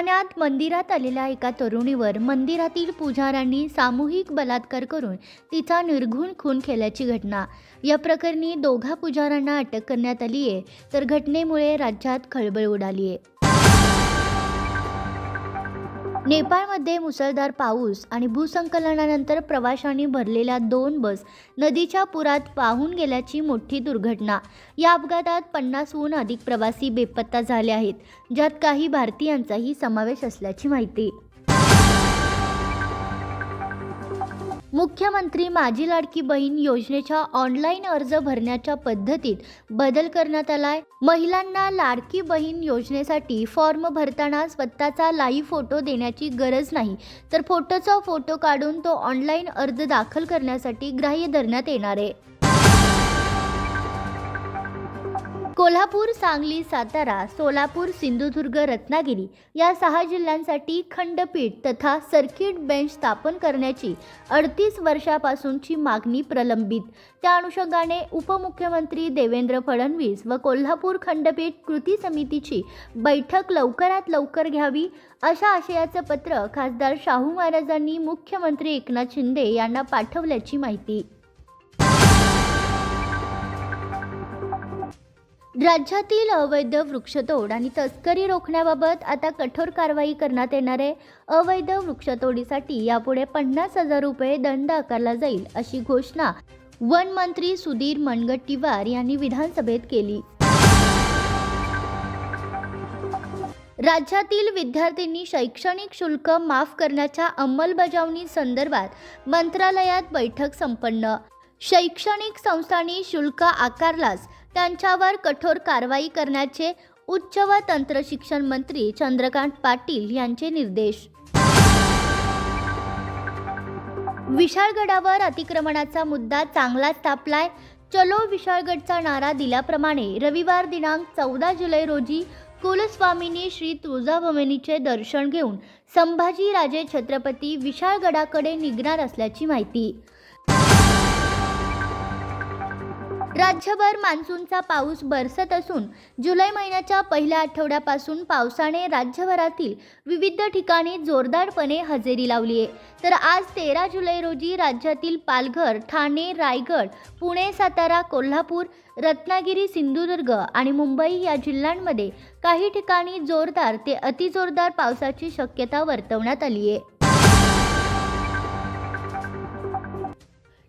ठाण्यात मंदिरात आलेल्या एका तरुणीवर मंदिरातील पुजाऱ्यांनी सामूहिक बलात्कार करून तिचा निर्घुण खून केल्याची घटना. या प्रकरणी दोघा पुजाऱ्यांना अटक करण्यात आली आहे तर घटनेमुळे राज्यात खळबळ उडाली आहे नेपाळमध्ये मुसळधार पाऊस आणि भूसंकलनानंतर प्रवाशांनी भरलेल्या दोन बस नदीच्या पुरात पाहून गेल्याची मोठी दुर्घटना. या अपघातात पन्नासहून अधिक प्रवासी बेपत्ता झाले आहेत ज्यात काही भारतीयांचाही समावेश असल्याची माहिती. मुख्यमंत्री माझी लाडकी बहीण योजनेच्या ऑनलाईन अर्ज भरण्याच्या पद्धतीत बदल करण्यात आलाय. महिलांना लाडकी बहीण योजनेसाठी फॉर्म भरताना स्वतःचा लाईव्ह फोटो देण्याची गरज नाही. तर फोटोचा फोटो काढून तो ऑनलाईन अर्ज दाखल करण्यासाठी ग्राह्य धरण्यात येणार आहे. कोल्हापूर सांगली सातारा सोलापूर सिंधुदुर्ग रत्नागिरी या सहा जिल्ह्यांसाठी खंडपीठ तथा सर्किट बेंच स्थापन करण्याची अडतीस वर्षापासूनची मागणी प्रलंबित. त्या अनुषंगाने उपमुख्यमंत्री देवेंद्र फडणवीस व कोल्हापूर खंडपीठ कृती समितीची बैठक लवकरात लवकर घ्यावी अशा आशयाचं पत्र खासदार शाहू महाराजांनी मुख्यमंत्री एकनाथ शिंदे यांना पाठवल्याची माहिती. राज्यातील अवैध वृक्षतोड आणि तस्करी रोखण्याबाबत आता कठोर कारवाई करण्यात येणार आहे. अवैध वृक्षतोडीसाठी यापुढे पन्नास हजार रुपये दंड आकारला जाईल अशी घोषणा वन मंत्री सुधीर मनगट्टीवार यांनी विधानसभेत केली. राज्यातील विद्यार्थ्यांनी शैक्षणिक शुल्क माफ करण्याच्या अंमलबजावणी संदर्भात मंत्रालयात बैठक संपन्न. शैक्षणिक संस्थांनी शुल्क आकारल्यास त्यांच्यावर कठोर कारवाई करण्याचे उच्च व तंत्रशिक्षण मंत्री चंद्रकांत पाटील यांचे निर्देश. विशाळगडावर अतिक्रमणाचा मुद्दा चांगलाच तापलाय चलो विशाळगडचा नारा दिल्याप्रमाणे रविवार दिनांक चौदा जुलै रोजी कुलस्वामिनी श्री तुळजाभवानीचे दर्शन घेऊन संभाजीराजे छत्रपती विशाळगडाकडे निघणार असल्याची माहिती. राज्यभर मान्सूनचा पाऊस बरसत असून जुलै महिन्याच्या पहिल्या आठवड्यापासून पावसाने राज्यभरातील विविध ठिकाणी जोरदारपणे हजेरी लावली आहे. तर आज तेरा जुलै रोजी राज्यातील पालघर ठाणे रायगड पुणे सातारा कोल्हापूर रत्नागिरी सिंधुदुर्ग आणि मुंबई या जिल्ह्यांमध्ये काही ठिकाणी जोरदार ते अतिजोरदार पावसाची शक्यता वर्तवण्यात आली आहे.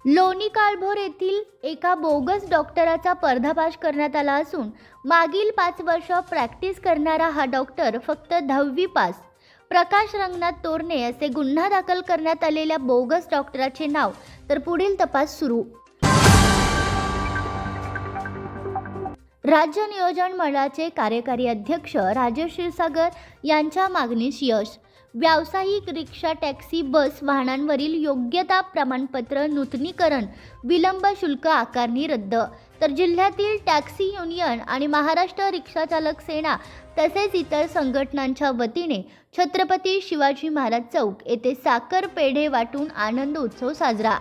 लोणी काळभोर येथील एका बोगस डॉक्टराचा पर्दाफाश करण्यात आला असून मागील पाच वर्ष प्रॅक्टिस करणारा हा डॉक्टर फक्त दहावी पास. प्रकाश रंगनाथ तोरणे असे गुन्हा दाखल करण्यात आलेल्या बोगस डॉक्टराचे नाव तर पुढील तपास सुरू. राज्य नियोजन मंडळाचे कार्यकारी अध्यक्ष राजेश क्षीरसागर यांच्या मागणीस यश. व्यावसायिक रिक्षा टॅक्सी बस वाहनांवरील योग्यता प्रमाणपत्र नूतनीकरण विलंब शुल्क आकारणी रद्द. तर जिल्ह्यातील टॅक्सी युनियन आणि महाराष्ट्र रिक्षाचालक सेना तसेच इतर संघटनांच्या वतीने छत्रपती शिवाजी महाराज चौक येथे साखर पेढे वाटून आनंद उत्सव साजरा.